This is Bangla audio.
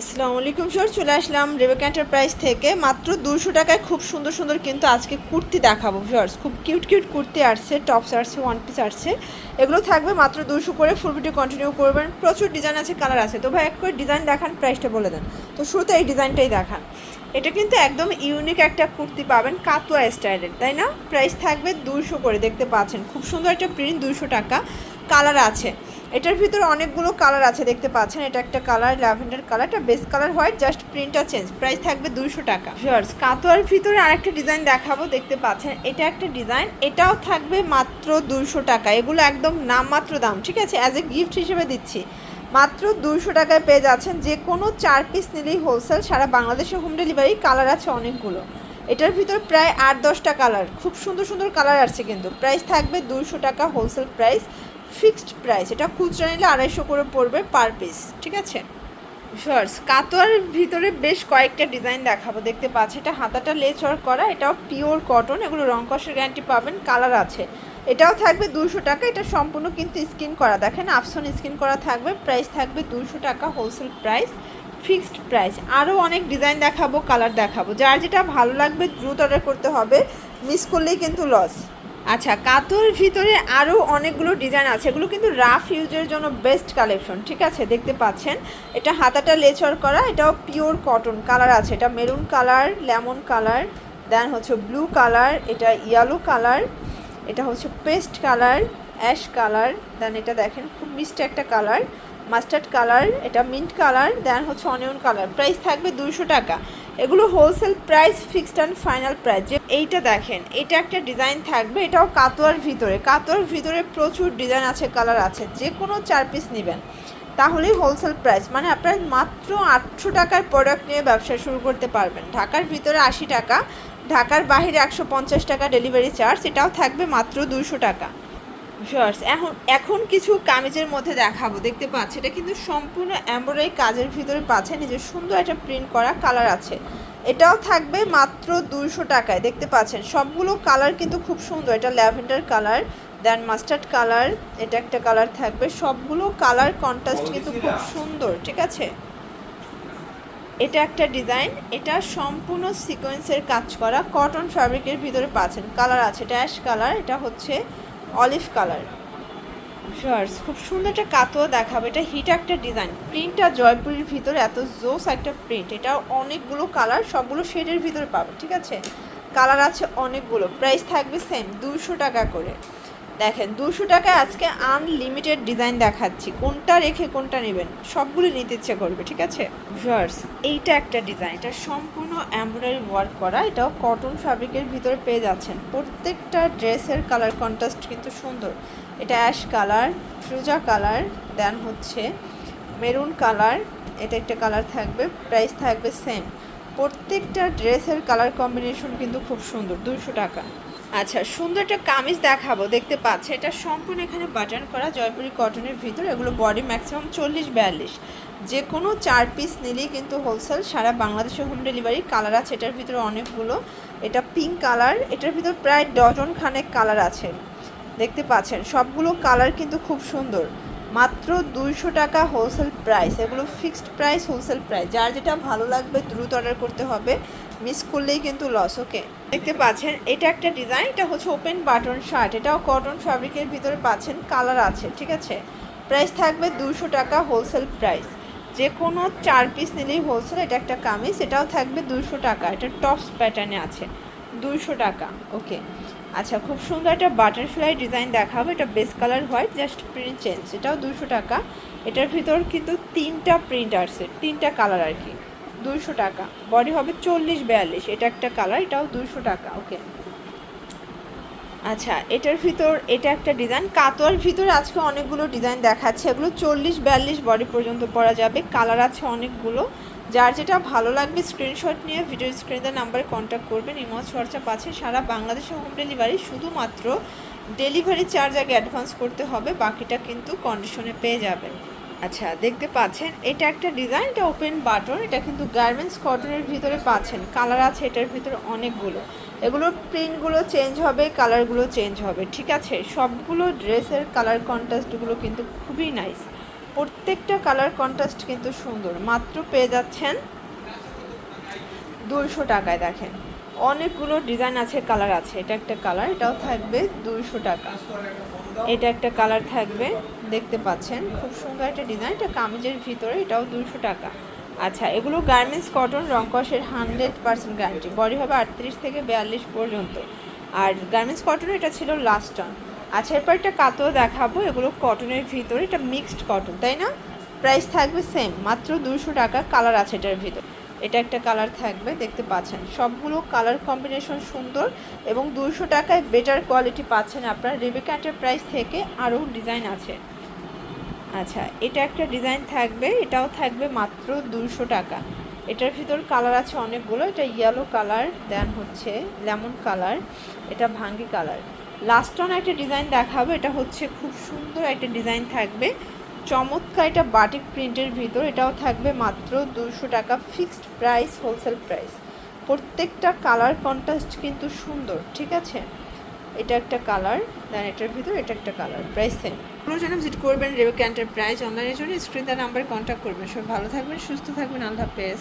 আসসালামু আলাইকুম স্যার চলে আসলাম রেবেক এন্টারপ্রাইজ থেকে। মাত্র দুশো টাকায় খুব সুন্দর সুন্দর কিন্তু আজকে কুর্তি দেখাবো ভিউয়ার্স। খুব কিউট কিউট কুর্তি আসছে টপস আসছে ওয়ান পিস আসছে। এগুলো থাকবে মাত্র দুশো করে ফুল ভিডিও কন্টিনিউ করবেন। প্রচুর ডিজাইন আছে কালার আছে। তো ভাই, এক করে ডিজাইন দেখান প্রাইসটা বলে দেন। তো শুরুতে এই ডিজাইনটাই দেখান। এটা কিন্তু একদম ইউনিক একটা কুর্তি পাবেন, কাতুয়া স্টাইলের, তাই না? প্রাইস থাকবে দুশো করে, দেখতে পাচ্ছেন। খুব সুন্দর একটা প্রিন্ট দুশো টাকা। কালার আছে। এটার ভিতরে অনেকগুলো কালার আছে, দেখতে পাচ্ছেন। এটা একটা কালার ল্যাভেন্ডার কালার এটা বেস্ট কালার হোয়াইট জাস্ট প্রিন্টটা চেঞ্জ প্রাইস থাকবে দুইশো টাকা। ভিউয়ার্স কাতোয়ার ভিতরে আরেকটা ডিজাইন দেখাবো, দেখতে পাচ্ছেন। এটা একটা ডিজাইন এটাও থাকবে মাত্র দুশো টাকা। এগুলো একদম নামমাত্র দাম, ঠিক আছে? অ্যাজ এ গিফট হিসেবে দিচ্ছি। মাত্র দুশো টাকায় পেয়ে যাচ্ছেন, যে কোনো চার পিস নিলেই হোলসেল সারা বাংলাদেশে হোম ডেলিভারি কালার আছে অনেকগুলো। এটার ভিতর প্রায় আট দশটা কালার খুব সুন্দর সুন্দর কালার আছে কিন্তু। প্রাইস থাকবে দুশো টাকা হোলসেল প্রাইস ফিক্সড প্রাইস। এটা খুচরা নিলে আড়াইশো করে পড়বে পার পিস ঠিক আছে? শর্টস কাতোয়ার ভিতরে বেশ কয়েকটা ডিজাইন দেখাবো। দেখতে পাচ্ছি, এটা হাতাটা লেচ ওয়ার্ক করা, এটাও পিওর কটন এগুলো রং কষের গ্যারান্টি পাবেন কালার আছে। এটাও থাকবে দুশো টাকা, এটা সম্পূর্ণ কিন্তু স্কিন করা। দেখেন, আফসন স্কিন করা থাকবে প্রাইস থাকবে দুশো টাকা হোলসেল প্রাইস ফিক্সড প্রাইস আরও অনেক ডিজাইন দেখাবো কালার দেখাবো। যার যেটা ভালো লাগবে, দ্রুত অর্ডার করতে হবে মিস করলেই কিন্তু লস আচ্ছা কাতুর ভিতরে আরও অনেকগুলো ডিজাইন আছে। এগুলো কিন্তু রাফ ইউজের জন্য বেস্ট কালেকশন, ঠিক আছে? দেখতে পাচ্ছেন। এটা হাতাটা লেচর করা, এটাও পিওর কটন কালার আছে। এটা maroon colour, lemon colour, then হচ্ছে ব্লু কালার, এটা ইয়েলো কালার, এটা হচ্ছে paste colour, ash colour, then এটা দেখেন, খুব মিষ্টি একটা কালার, মাস্টার্ড কালার, এটা মিন্ট কালার, দেন হচ্ছে অনিয়ন কালার। প্রাইস থাকবে দুশো টাকা। এগুলো wholesale price fixed and final price যে এইটা দেখেন, এটা একটা ডিজাইন থাকবে, এটাও কাতোয়ার ভিতরে। কাতোয়ার ভিতরে প্রচুর ডিজাইন আছে কালার আছে, যে কোনো চার পিস নেবেন। তাহলেই হোলসেল প্রাইস মানে আপনার মাত্র আটশো টাকার প্রোডাক্ট নিয়ে ব্যবসা শুরু করতে পারবেন। ঢাকার ভিতরে আশি টাকা, ঢাকার বাইরে একশো পঞ্চাশ টাকা ডেলিভারি চার্জ এটাও থাকবে মাত্র দুশো টাকা। শর্টস এখন এখন কিছু কামিজের মধ্যে দেখাবো দেখতে পাচ্ছি। এটা কিন্তু সম্পূর্ণ এমব্রয়ডারি কাজের ভিতরে পাচ্ছেন এই যে সুন্দর একটা প্রিন্ট করা কালার আছে। এটাও থাকবে মাত্র দুশো টাকায় দেখতে পাচ্ছেন। সবগুলো কালার কিন্তু খুব সুন্দর এটা lavender colour then mustard colour এটা একটা কালার থাকবে। সবগুলো কালার কন্ট্রাস্ট কিন্তু খুব সুন্দর ঠিক আছে? এটা একটা ডিজাইন এটা সম্পূর্ণ সিকোয়েন্সের কাজ করা কটন ফ্যাব্রিকের ভিতরে পাচ্ছেন। কালার আছে এটা অ্যাশ কালার এটা হচ্ছে অলিভ কালার। শার্টস খুব সুন্দর একটা কাতোয়া দেখাবে। এটা হিট একটা ডিজাইন প্রিন্টটা জয়পুরের ভিতরে, এত জোস একটা প্রিন্ট এটা অনেকগুলো কালার সবগুলো শেডের ভিতরে পাবে, ঠিক আছে? কালার আছে অনেকগুলো। প্রাইস থাকবে সেম দুশো টাকা করে। দেখেন, দুশো টাকায় আজকে আনলিমিটেড ডিজাইন দেখাচ্ছি। কোনটা রেখে কোনটা নেবেন, সবগুলো নিতে ইচ্ছে করবে, ঠিক আছে? ভার্স এইটা একটা ডিজাইন এটা সম্পূর্ণ এমব্রয়ডারি ওয়ার্ক করা, এটাও কটন ফ্যাব্রিকের ভিতরে পেয়ে যাচ্ছেন। প্রত্যেকটা ড্রেসের কালার কন্ট্রাস্ট কিন্তু সুন্দর। এটা অ্যাশ কালার ফ্রুজা কালার দেন হচ্ছে মেরুন কালার এটা একটা কালার থাকবে প্রাইস থাকবে সেম প্রত্যেকটা ড্রেসের কালার কম্বিনেশন কিন্তু খুব সুন্দর, দুশো টাকা। আচ্ছা সুন্দর একটা কামিজ দেখাবো, দেখতে পাচ্ছে। এটা সম্পূর্ণ এখানে বাটন করা, জয়পুরি কটনের ভিতর। এগুলো বডি ম্যাক্সিমাম চল্লিশ, বিয়াল্লিশ। যে কোনো চার পিস নিলেই কিন্তু হোলসেল সারা বাংলাদেশে হোম ডেলিভারি কালার আছে। এটার ভিতরে অনেকগুলো। এটা পিঙ্ক কালার এটার ভিতর প্রায় ডজন খানেক কালার আছে। দেখতে পাচ্ছেন, সবগুলো কালার কিন্তু খুব সুন্দর। মাত্র দুইশো টাকা হোলসেল প্রাইস এগুলো ফিক্সড প্রাইস হোলসেল প্রাইস যার যেটা ভালো লাগবে, দ্রুত অর্ডার করতে হবে। মিস করলেই কিন্তু লস ওকে দেখতে পাচ্ছেন, এটা একটা ডিজাইন এটা হচ্ছে ওপেন বাটন শার্ট এটাও কটন ফ্যাব্রিকের ভিতরে পাচ্ছেন কালার আছে, ঠিক আছে? প্রাইস থাকবে দুশো টাকা হোলসেল প্রাইস যে কোনো চার পিস নিলেই হোলসেল এটা একটা কামিজ, এটাও থাকবে দুশো টাকা, এটা টপস প্যাটার্নে আছে দুশো টাকা ওকে আচ্ছা খুব সুন্দর একটা বাটারফ্লাই ডিজাইন দেখাবো, এটা base colour white just print change এটাও দুশো টাকা, এটার ভিতর কিন্তু তিনটা প্রিন্ট আসছে তিনটা কালার আর কি। দুশো টাকা। বডি হবে চল্লিশ বিয়াল্লিশ। এটা একটা কালার এটাও দুশো টাকা ওকে আচ্ছা এটার ভিতর, এটা একটা ডিজাইন কাতোয়ার ভিতরে আজকে অনেকগুলো ডিজাইন দেখাচ্ছে। এগুলো চল্লিশ বিয়াল্লিশ বডি পর্যন্ত পরা যাবে। কালার আছে অনেকগুলো। যার যেটা ভালো লাগবে স্ক্রিনশট নিয়ে ভিডিও স্ক্রিনের নাম্বারে কন্ট্যাক্ট করবেন। ইমজ খরচা পাচ্ছে সারা বাংলাদেশে হোম ডেলিভারি শুধুমাত্র ডেলিভারি চার্জ আগে অ্যাডভান্স করতে হবে। বাকিটা কিন্তু কন্ডিশনে পেয়ে যাবেন। আচ্ছা দেখতে পাচ্ছেন, এটা একটা ডিজাইন এটা ওপেন বাটন এটা কিন্তু গার্মেন্টস কটনের ভিতরে পাচ্ছেন। কালার আছে এটার ভিতরে অনেকগুলো। এগুলোর প্রিন্টগুলো চেঞ্জ হবে কালারগুলো চেঞ্জ হবে, ঠিক আছে? সবগুলো ড্রেসের কালার কন্ট্রাস্টগুলো কিন্তু খুবই নাইস প্রত্যেকটা কালার কন্ট্রাস্ট কিন্তু সুন্দর। মাত্র পেয়ে যাচ্ছেন দুইশো টাকায়, দেখেন। অনেকগুলো ডিজাইন আছে কালার আছে। এটা একটা কালার এটাও থাকবে দুইশো টাকা। এটা একটা কালার থাকবে, দেখতে পাচ্ছেন। খুব সুন্দর একটা ডিজাইন, এটা কামিজের ভিতরে, এটাও দুইশো টাকা। আচ্ছা এগুলো গার্মেন্টস কটন রংকসের হান্ড্রেড পার্সেন্ট গ্যারান্টি বডি হবে আটত্রিশ থেকে বিয়াল্লিশ পর্যন্ত। আর গার্মেন্টস কটন এটা ছিল লাস্ট টান আচ্ছা এরপর একটা কাতো দেখাবো। এগুলো কটনের ভিতরে, এটা মিক্সড কটন তাই না? প্রাইস থাকবে সেম মাত্র দুশো টাকা কালার আছে এটার ভিতর। এটা একটা কালার থাকবে, দেখতে পাচ্ছেন। সবগুলো কালার কম্বিনেশন সুন্দর এবং দুশো টাকায় বেটার কোয়ালিটি পাচ্ছেন আপনার। রেবেকা এন্টারপ্রাইজ থেকে আরও ডিজাইন আছে। আচ্ছা এটা একটা ডিজাইন থাকবে, এটাও থাকবে মাত্র দুশো টাকা। এটার ভিতর কালার আছে অনেকগুলো, এটা ইয়েলো কালার দেন হচ্ছে লেমন কালার এটা ভাঙ্গি কালার লাস্ট অন একটা ডিজাইন দেখাবো, এটা হচ্ছে খুব সুন্দর একটা ডিজাইন থাকবে। চমৎকার এটা বাটিক প্রিন্টের ভিতর, এটাও থাকবে মাত্র দুশো টাকা ফিক্সড প্রাইস, হোলসেল প্রাইস। প্রত্যেকটা কালার কন্ট্রাস্ট কিন্তু সুন্দর, ঠিক আছে? এটা একটা কালার, দেন এটার ভিতর এটা একটা কালার, প্রাইস সেম কোনো জন্য ভিজিট করবেন রেবেকা এন্টারপ্রাইজ অনলাইনের জন্য স্ক্রিন তার নাম্বার কন্ট্যাক্ট করবেন। সব ভালো থাকবেন, সুস্থ থাকবেন, আল্লাহ হাফেজ।